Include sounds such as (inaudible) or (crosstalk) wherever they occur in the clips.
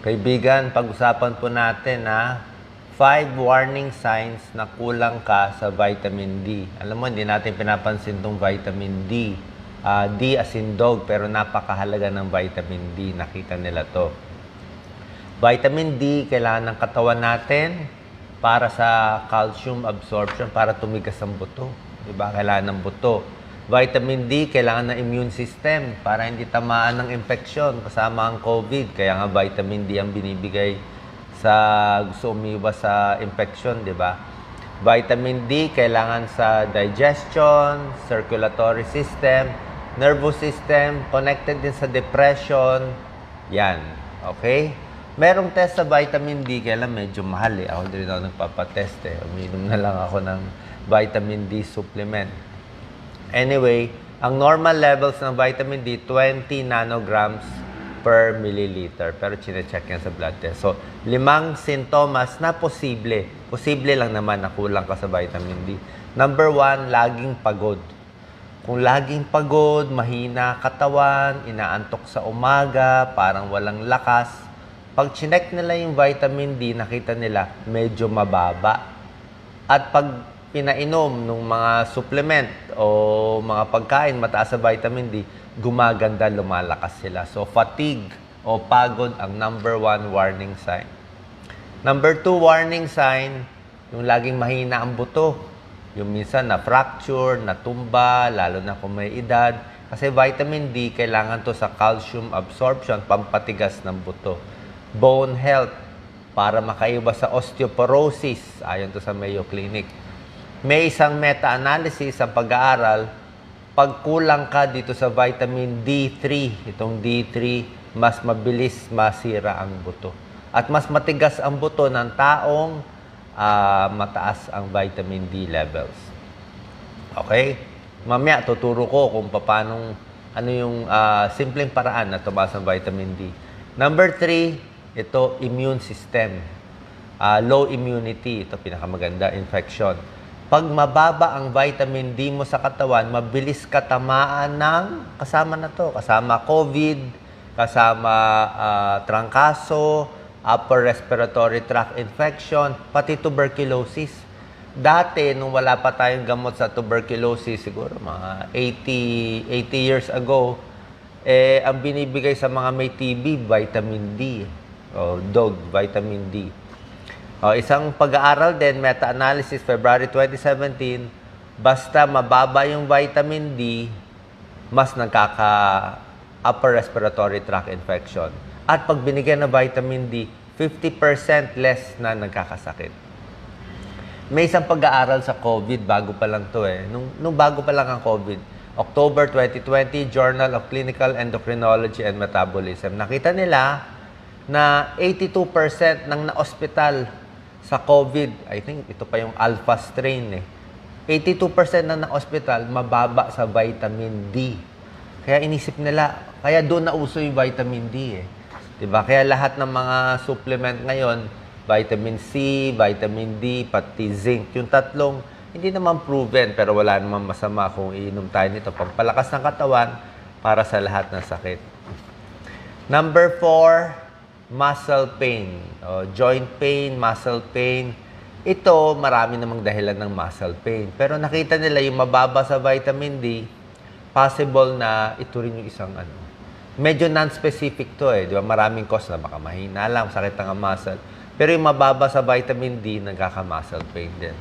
Kaibigan, pag-usapan po natin na five warning signs na kulang ka sa vitamin D. Alam mo, hindi natin pinapansin tong vitamin D. Ah, D as in dog, pero napakahalaga ng vitamin D. Nakita nila to. Vitamin D, kailangan ng katawan natin para sa calcium absorption, para tumigas ang buto. Diba? Kailangan ng buto. Vitamin D, kailangan ng immune system para hindi tamaan ng infeksyon kasama ang COVID. Kaya nga vitamin D ang binibigay sa gusto umiwas sa infection, di ba? Vitamin D, kailangan sa digestion, circulatory system, nervous system, connected din sa depression. Yan. Okay? Merong test sa vitamin D, kaya medyo mahal eh. Ako din ako nagpapatest eh. Uminom na lang ako ng vitamin D supplement. Anyway, ang normal levels ng vitamin D, 20 nanograms per milliliter. Pero chinecheck yan sa blood test. So, limang sintomas na posible. Posible lang naman na kulang ka sa vitamin D. Number one, laging pagod. Kung laging pagod, mahina katawan, inaantok sa umaga, parang walang lakas, pag chinek nila yung vitamin D, nakita nila medyo mababa. At pag pinainom ng mga supplement o mga pagkain mataas sa vitamin D, gumaganda, lumalakas sila. So, fatigue o pagod ang number one warning sign. Number two warning sign, yung laging mahina ang buto. Yung minsan na fracture, natumba, lalo na kung may edad. Kasi vitamin D, kailangan to sa calcium absorption, pampatigas ng buto. Bone health, para makaiwas sa osteoporosis, ayon to sa Mayo Clinic. May isang meta-analysis ang pag-aaral, pag kulang ka dito sa vitamin D3, itong D3, mas mabilis masira ang buto. At mas matigas ang buto ng taong ah, mataas ang vitamin D levels. Okay? Mamaya tuturo ko kung paano ano yung ah, simpleng paraan na tumaas ang vitamin D. Number three, ito immune system. Ah, low immunity, ito pinakamaganda, infection. Pag mababa ang vitamin D mo sa katawan, mabilis ka tamaan ng kasama na to, kasama COVID, kasama ah, trangkaso, upper respiratory tract infection, pati tuberculosis. Dati, nung wala pa tayong gamot sa tuberculosis, siguro mga 80, 80 years ago, eh, ang binibigay sa mga may TB, vitamin D. O dog, vitamin D. O, isang pag-aaral din, meta-analysis, February 2017, basta mababa yung vitamin D, mas nagkaka upper respiratory tract infection. At pag binigyan ng vitamin D, 50% less na nagkakasakit. May isang pag-aaral sa COVID, bago pa lang to eh. Nung, nung bago pa lang ang COVID, October 2020, Journal of Clinical Endocrinology and Metabolism. Nakita nila na 82% ng na-hospital sa COVID, I think ito pa yung alpha strain eh. 82% na na-hospital, mababa sa vitamin D. Kaya inisip nila, kaya doon na uso yung vitamin D eh. 'Di ba? Kaya lahat ng mga supplement ngayon, vitamin C, vitamin D, pati zinc, yung tatlong hindi naman proven pero wala naman masama kung iinom tayo nito pampalakas ng katawan para sa lahat ng sakit. Number four, muscle pain. O, joint pain, muscle pain. Ito, marami namang dahilan ng muscle pain. Pero nakita nila yung mababa sa vitamin D, possible na ito rin yung isang ano. Medyo non-specific to eh. Di ba? Maraming cause na baka mahina lang, sakit ng muscle. Pero yung mababa sa vitamin D, nagkaka-muscle pain din.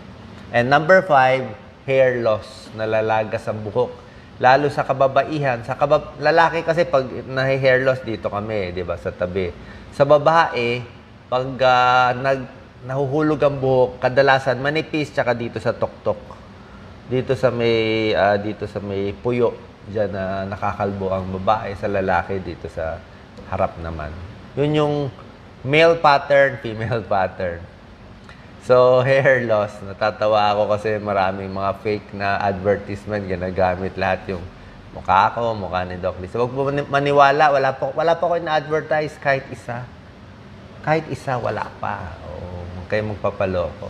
And number five, hair loss. Nalalagas ang buhok. Lalo sa kababaihan. Sa kabab lalaki kasi pag na-hair loss dito kami, di ba, sa tabi. Sa babae, pag ah, nag, nahuhulog ang buhok, kadalasan manipis tsaka dito sa tuktok. Dito sa may ah, dito sa may puyo diyan na nakakalbo ang babae sa lalaki dito sa harap naman. Yun yung male pattern, female pattern. So, (laughs) hair loss. Natatawa ako kasi maraming mga fake na advertisement ginagamit lahat yung mukha ko, mukha ni Doc Liz. Huwag po mani- maniwala, wala po, wala po ko na-advertise kahit isa. Kahit isa, wala pa. O, huwag kayong magpapaloko.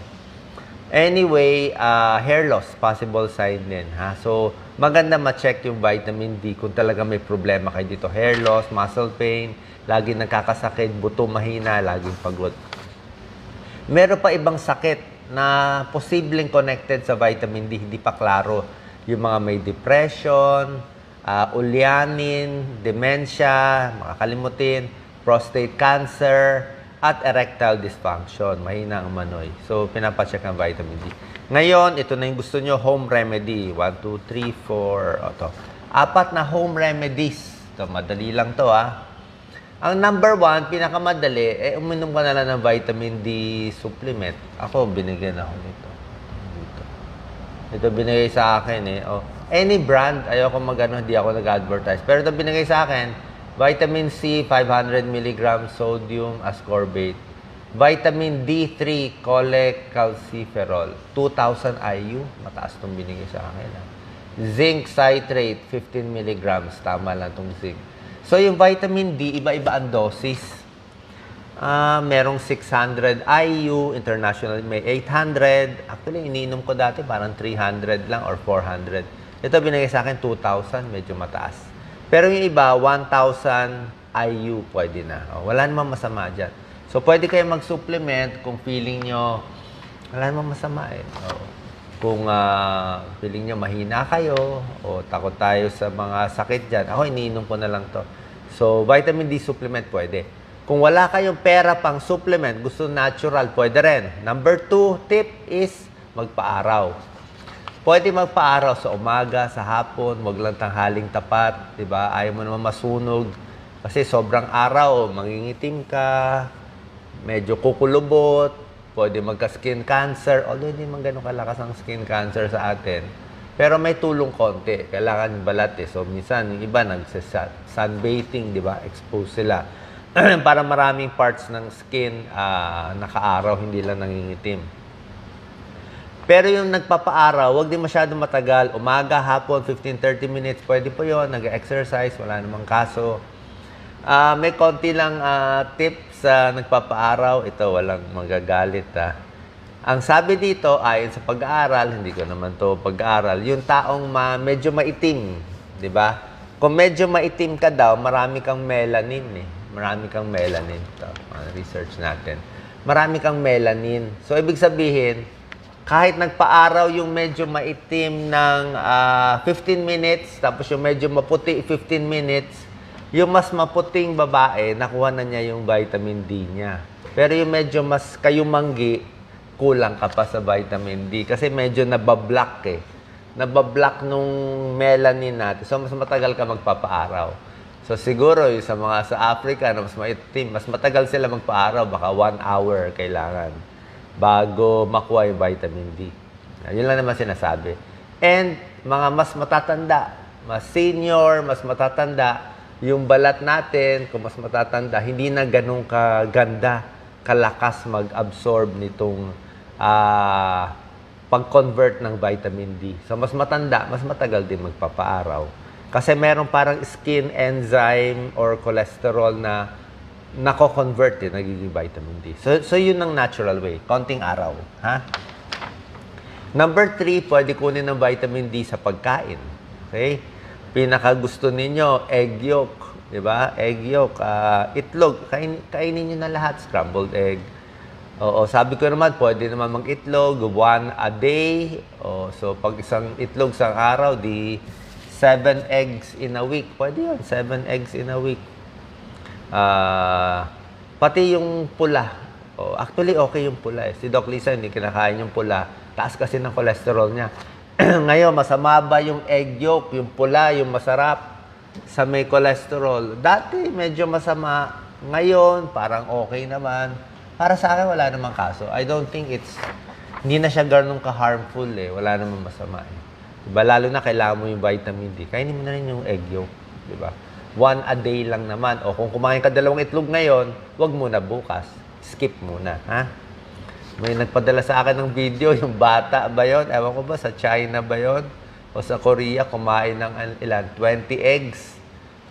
Anyway, uh, hair loss, possible sign din. Ha? So, maganda ma-check yung vitamin D kung talaga may problema kayo dito. Hair loss, muscle pain, lagi nagkakasakit, buto mahina, laging pagod. Meron pa ibang sakit na posibleng connected sa vitamin D, hindi pa klaro. Yung mga may depression, ah, ulyanin, dementia, makakalimutin, prostate cancer, at erectile dysfunction, mahina ang manoy. So, pinapacheck ang vitamin D. Ngayon, ito na yung gusto nyo, home remedy. 1, 2, 3, 4, o to. Apat na home remedies. Ito, madali lang to ah. Ang number one, pinakamadali, eh, uminom ka na lang ng vitamin D supplement. Ako, binigyan ako nito. Dito. Ito binigay sa akin eh. Oh. Any brand, ayoko magano, hindi ako nag-advertise. Pero ito binigay sa akin, vitamin C, 500 mg sodium ascorbate. Vitamin D3, cholecalciferol, 2000 IU. Mataas itong binigay sa akin. ah. Zinc citrate, 15 mg. Tama lang itong zinc. So, yung vitamin D, iba-iba ang dosis. Ah, merong 600 IU, international may 800. Actually, iniinom ko dati parang 300 lang or 400. Ito binigay sa akin 2,000, medyo mataas. Pero yung iba, 1,000 IU pwede na. Oh, wala namang masama dyan. So, pwede kayo mag-supplement kung feeling nyo, wala namang masama eh. Oh. Kung ah, feeling nyo mahina kayo o takot tayo sa mga sakit dyan, ako iniinom ko na lang to. So, vitamin D supplement pwede. Kung wala kayong pera pang supplement, gusto natural, pwede rin. Number two tip is magpaaraw. Pwede magpaaraw sa umaga, sa hapon, wag lang tanghaling tapat, 'di ba? Ayaw mo naman masunog kasi sobrang araw, mangingitim ka, medyo kukulubot, pwede magka-skin cancer, although hindi man ganun kalakas ang skin cancer sa atin. Pero may tulong konti. Kailangan balat eh. So, minsan, yung iba nag-sunbathing, di ba? Expose sila. (clears throat) Para maraming parts ng skin ah, nakaaraw, hindi lang nangingitim. Pero yung nagpapaaraw, wag din masyado matagal. Umaga, hapon, 15-30 minutes, pwede po yon Nag-exercise, wala namang kaso. Ah, may konti lang ah, tip sa nagpapaaraw. Ito, walang magagalit ah. Ang sabi dito, ayon sa pag-aaral, hindi ko naman to pag-aaral, yung taong ma, medyo maitim, di ba? Kung medyo maitim ka daw, marami kang melanin eh. Marami kang melanin. Ito, research natin. Marami kang melanin. So, ibig sabihin, kahit nagpaaraw yung medyo maitim ng ah, 15 minutes, tapos yung medyo maputi 15 minutes, yung mas maputing babae, nakuha na niya yung vitamin D niya. Pero yung medyo mas kayumanggi, kulang ka pa sa vitamin D. Kasi medyo nabablock eh. Nabablock nung melanin natin. So, mas matagal ka magpapaaraw. So, siguro yung sa mga sa Africa na mas maitim, mas matagal sila magpaaraw. Baka one hour kailangan bago makuha yung vitamin D. Yun lang naman sinasabi. And mga mas matatanda, mas senior, mas matatanda, yung balat natin, kung mas matatanda, hindi na ganun kaganda, kalakas mag-absorb nitong ah, pag-convert ng vitamin D. So, mas matanda, mas matagal din magpapaaraw. Kasi meron parang skin enzyme or cholesterol na nako-convert din, nagiging vitamin D. So, so yun ang natural way. Konting araw. Ha? Number three, pwede kunin ng vitamin D sa pagkain. Okay? Pinaka gusto ninyo, egg yolk. Di ba? Egg yolk. ah, itlog. Kain, kainin nyo na lahat. Scrambled egg. Oo, sabi ko naman, pwede naman mag-itlog, one a day. O, so, pag isang itlog sa araw, di seven eggs in a week. Pwede yun, seven eggs in a week. Ah, pati yung pula. Oh, actually, okay yung pula eh. Si Doc Lisa, hindi kinakain yung pula. Taas kasi ng cholesterol niya. (clears throat) Ngayon, masama ba yung egg yolk, yung pula, yung masarap sa may cholesterol? Dati, medyo masama. Ngayon, parang okay naman. Para sa akin, wala namang kaso. I don't think it's, hindi na siya ganun ka-harmful eh. Wala namang masama eh. Diba? Lalo na kailangan mo yung vitamin D. Kainin mo na rin yung egg yolk. Diba? One a day lang naman. O kung kumain ka dalawang itlog ngayon, wag muna bukas. Skip muna. Ha? May nagpadala sa akin ng video, yung bata ba yon? Ewan ko ba, sa China ba yon? O sa Korea, kumain ng an- ilan? 20 eggs.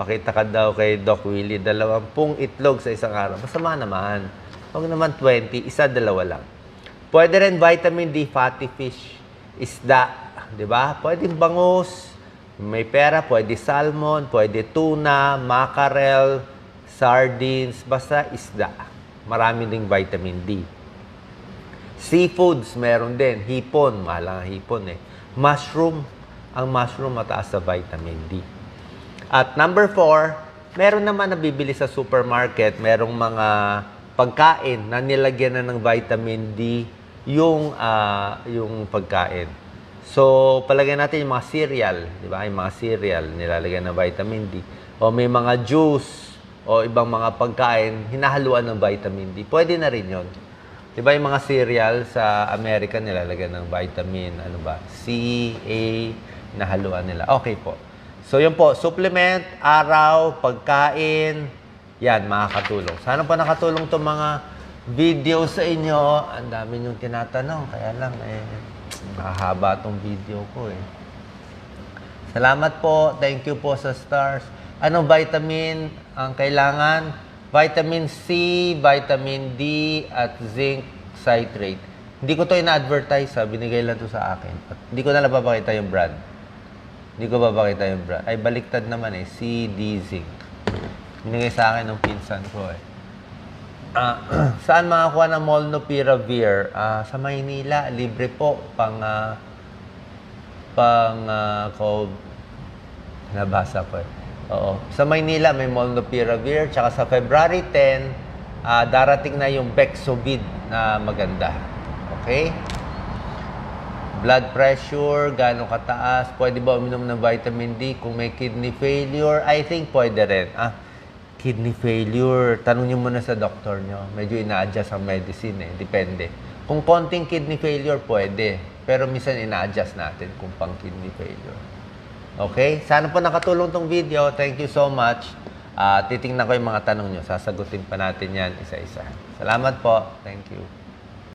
Pakita ka daw kay Doc Willie, dalawampung itlog sa isang araw. Masama naman. Huwag naman 20, isa, dalawa lang. Pwede rin vitamin D, fatty fish, isda, di ba? Pwede bangus, May pera, pwede salmon, pwede tuna, mackerel, sardines, basta isda. Marami ding vitamin D. Seafoods, meron din. Hipon, mahal hipon eh. Mushroom, ang mushroom mataas sa vitamin D. At number four, meron naman nabibili sa supermarket, merong mga pagkain na nilagyan na ng vitamin D yung, ah, yung pagkain. So, palagyan natin yung mga cereal, di ba? Yung mga cereal, nilalagyan ng vitamin D. O may mga juice, o ibang mga pagkain, hinahaluan ng vitamin D. Pwede na rin yon. Di ba yung mga cereal sa America nilalagyan ng vitamin, ano ba? C, A, hinahaluan nila. Okay po. So, yun po, supplement, araw, pagkain, yan, makakatulong. Sana po nakatulong to mga video sa inyo. Ang dami yung tinatanong, kaya lang, eh, mahaba tong video ko eh. Salamat po. Thank you po sa stars. Anong vitamin ang kailangan? Vitamin C, vitamin D, at zinc citrate. Hindi ko to ina-advertise ha. Binigay lang to sa akin. At hindi ko na napapakita yung brand. Hindi ko papakita yung brand. Ay, baliktad naman eh. C, D, zinc. Binigay sa akin ng pinsan ko eh. Ah, (clears throat) saan makakuha ng Molnupiravir? Ah, sa Maynila, libre po. Pang, ah, pang ah, cold. Nabasa ko eh. Oo. Sa Maynila, may Molnupiravir. Tsaka sa February 10, ah, darating na yung Bexovid na maganda. Okay? Blood pressure, gano'ng kataas. Pwede ba uminom ng vitamin D kung may kidney failure? I think pwede rin. Ah, kidney failure, tanong niyo muna sa doktor niyo. Medyo ina-adjust ang medicine eh. Depende. Kung konting kidney failure, pwede. Pero minsan ina-adjust natin kung pang kidney failure. Okay? Sana po nakatulong tong video. Thank you so much. Ah, titingnan ko yung mga tanong niyo. Sasagutin pa natin yan isa-isa. Salamat po. Thank you.